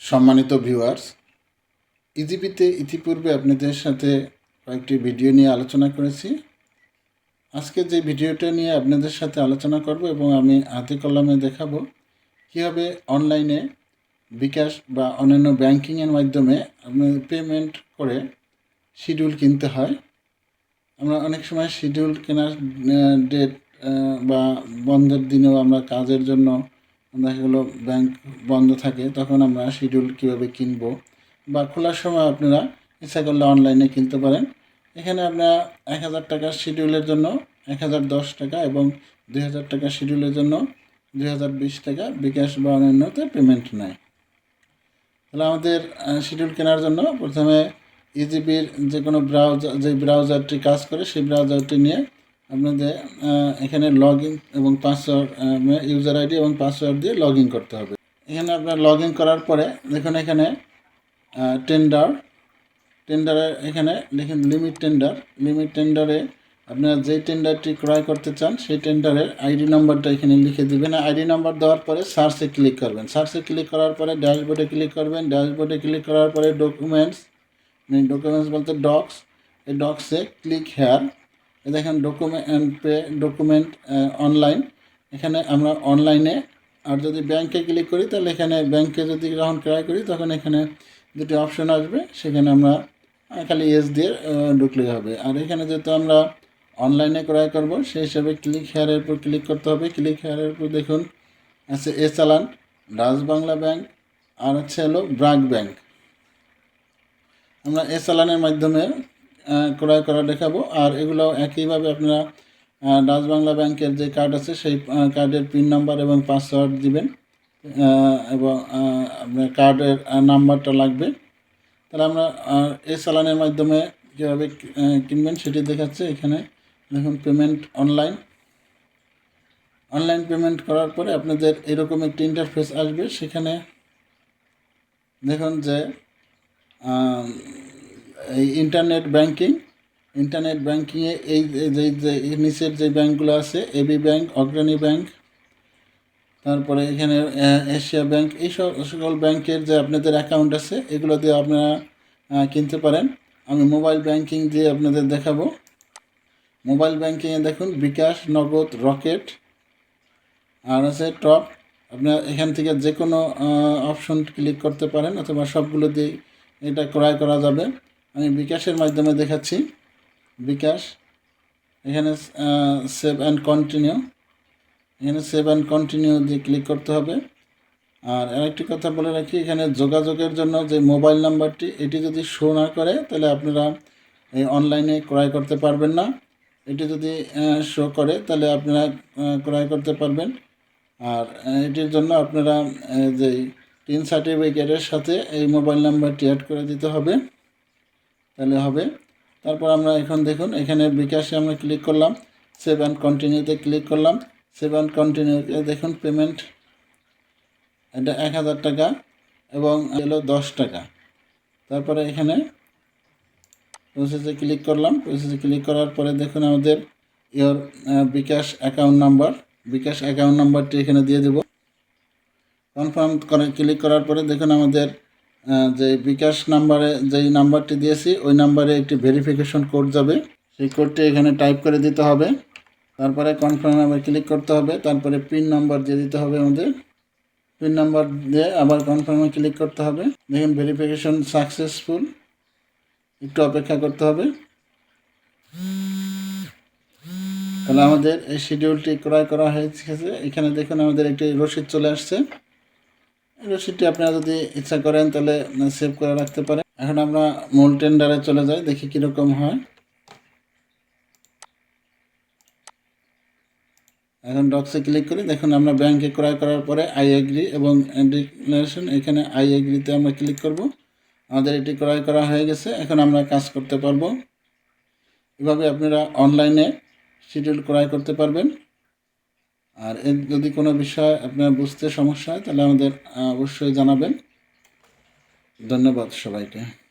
সম্মানিত ভিউয়ার্স ইজিপিতে ইতিপূর্বে আপনাদের সাথে কয়েকটি ভিডিও নিয়ে আলোচনা করেছি। আজকে যে ভিডিওটা নিয়ে আপনাদের সাথে আলোচনা করব এবং আমি হাতে কলমে দেখাবো, কীভাবে অনলাইনে বিকাশ বা অন্যান্য ব্যাংকিংয়ের মাধ্যমে আপনাদের পেমেন্ট করে শিডিউল কিনতে হয়। আমরা অনেক সময় শিডিউল কেনার ডেট বা বন্ধের দিনেও আমরা কাজের জন্য দেখা গেলো ব্যাংক বন্ধ থাকে, তখন আমরা শিডিউল কীভাবে কিনবো? বা খোলার সময় আপনারা ইচ্ছা করলে অনলাইনে কিনতে পারেন। এখানে আপনারা এক হাজার টাকার শিডিউলের জন্য এক হাজার দশ টাকা এবং দুই হাজার টাকার শিডিউলের জন্য দুই হাজার বিশ টাকা বিকাশ বা অন্যান্যতে পেমেন্ট নেয়। তাহলে আমাদের শিডিউল কেনার জন্য প্রথমে ইজিবির যে কোনো ব্রাউজার যে ব্রাউজারটি কাজ করে, সেই ব্রাউজারটি নিয়ে আপনাদের এখানে লগ ইন এবং পাসওয়ার্ড ইউজার আইডি এবং পাসওয়ার্ড দিয়ে লগ ইন করতে হবে। এখানে আপনার লগ ইন করার পরে দেখুন এখানে টেন্ডার টেন্ডারের এখানে লিখুন লিমিট টেন্ডার লিমিট টেন্ডারে আপনারা যেই টেন্ডারটি ক্রয় করতে চান, সেই টেন্ডারের আইডি নম্বরটা এখানে লিখে দেবেন। আইডি নম্বর দেওয়ার পরে সার্চে ক্লিক করবেন। সার্চে ক্লিক করার পরে ড্যাশবোর্ডে ক্লিক করবেন। ড্যাশবোর্ডে ক্লিক করার পরে ডকুমেন্টস ডকুমেন্টস বলতে ডক্স এই ডক্সে ক্লিক হেয়ার দেখেন ডকুমেন্ট পে ডকুমেন্ট অনলাইন এখানে আমরা অনলাইনে আর যদি ব্যাংকে ক্লিক করি, তাহলে এখানে ব্যাংকে যদি যখন ক্রয় করি, তখন এখানে দুটি অপশন আসবে। সেখানে আমরা খালি এস দিয়ে ঢুকলেই হবে। আর এখানে যেহেতু আমরা অনলাইনে ক্রয় করব, সেই হিসাবে ক্লিক হেয়ারের উপর ক্লিক করতে হবে। ক্লিক হেয়ারের উপর দেখুন, আছে এ চালান ডাচ বাংলা ব্যাংক আর হচ্ছে হলো ব্রাক ব্যাংক আমরা এ চালানের মাধ্যমে ক্রয় করা দেখাবো। আর এগুলো একইভাবে আপনারা ডাচ বাংলা ব্যাংকের যে কার্ড আছে, সেই কার্ডের পিন নাম্বার এবং পাসওয়ার্ড দিবেন। এবং আপনার কার্ডের নাম্বারটা লাগবে। তাহলে আমরা এই চালানের মাধ্যমে কীভাবে কিনবেন সেটি দেখাচ্ছে এখানে। দেখুন পেমেন্ট অনলাইন অনলাইন পেমেন্ট করার পরে আপনাদের এরকম একটি ইন্টারফেস আসবে। সেখানে দেখুন যে এই ইন্টারনেট ব্যাংকিং ইন্টারনেট ব্যাংকিংয়ে এই যে নিচের যে ব্যাংকগুলো আছে এবি ব্যাংক অগ্রণী ব্যাংক তারপরে এখানে এশিয়া ব্যাংক এই সকল ব্যাংকের যে আপনাদের অ্যাকাউন্ট আছে, এগুলো দিয়ে আপনারা কিনতে পারেন। আমি মোবাইল ব্যাংকিং দিয়ে আপনাদের দেখাবো। মোবাইল ব্যাংকিংয়ে দেখুন, বিকাশ, নগদ, রকেট, আর আছে টপ আপনার এখান থেকে যে কোনো অপশন ক্লিক করতে পারেন, অথবা সবগুলো দিয়ে এটা ক্রয় করা যাবে। আমি বিকাশের মাধ্যমে দেখাচ্ছি। বিকাশ, এখানে সেভ অ্যান্ড কন্টিনিউ এখানে সেভ অ্যান্ড কন্টিনিউ দিয়ে ক্লিক করতে হবে। আর আরেকটি কথা বলে রাখি, এখানে যোগাযোগের জন্য যে মোবাইল নাম্বারটি এটি যদি শো না করে, তাহলে আপনারা এই অনলাইনে ক্রয় করতে পারবেন না। এটি যদি শো করে, তাহলে আপনারা ক্রয় করতে পারবেন। আর এটির জন্য আপনারা যে টিন সার্টিফিকেটের সাথে এই মোবাইল নাম্বারটি অ্যাড করে দিতে হবে। তাহলে হবে। তারপর আমরা এখন দেখুন, এখানে বিকাশে আমরা ক্লিক করলাম সেভ অ্যান্ড কন্টিনিউতে ক্লিক করলাম। সেভ অ্যান্ড কন্টিনিউতে দেখুন পেমেন্ট এটা এক হাজার টাকা এবং এলো দশ টাকা। তারপরে এখানে প্রসেসে ক্লিক করলাম। প্রসেসে ক্লিক করার পরে দেখুন, আমাদের your bKash account number bKash account নাম্বারটি এখানে দিয়ে দেব। কনফার্ম করে ক্লিক করার পরে দেখুন, আমাদের যে বিকাশ নাম্বারে যেই নাম্বারটি দিয়েছি, ওই নাম্বারে একটি ভেরিফিকেশন কোড যাবে। সেই কোডটি এখানে টাইপ করে দিতে হবে। তারপরে কনফার্ম আবার ক্লিক করতে হবে। তারপরে পিন নাম্বার দিয়ে দিতে হবে আমাদের। পিন নাম্বার দিয়ে আবার কনফার্মে ক্লিক করতে হবে। দেখুন ভেরিফিকেশন সাকসেসফুল একটু অপেক্ষা করতে হবে। তাহলে আমাদের এই শিডিউলটি ক্রয় করা হয়েছে এখানে দেখুন আমাদের একটি রসিদ চলে আসছে। রসিদটি আপনারা যদি ইচ্ছা করেন তাহলে সেভ করে রাখতে পারেন। এখন আমরা মূল টেন্ডারে চলে যাই, দেখি কীরকম হয়। এখন ডক্সে ক্লিক করি, দেখুন আমরা ব্যাংকে ক্রয় করার পরে আই এগ্রি এবং ডিক্লারেশন এখানে আই এগ্রিতে আমরা ক্লিক করব। আমাদের এটি ক্রয় করা হয়ে গেছে, এখন আমরা কাজ করতে পারব। এভাবে আপনারা অনলাইনে শিডিউল ক্রয় করতে পারবেন। আর এর যদি কোনো বিষয় আপনার বুঝতে সমস্যা হয়, তাহলে আমাদের অবশ্যই জানাবেন। ধন্যবাদ সবাইকে।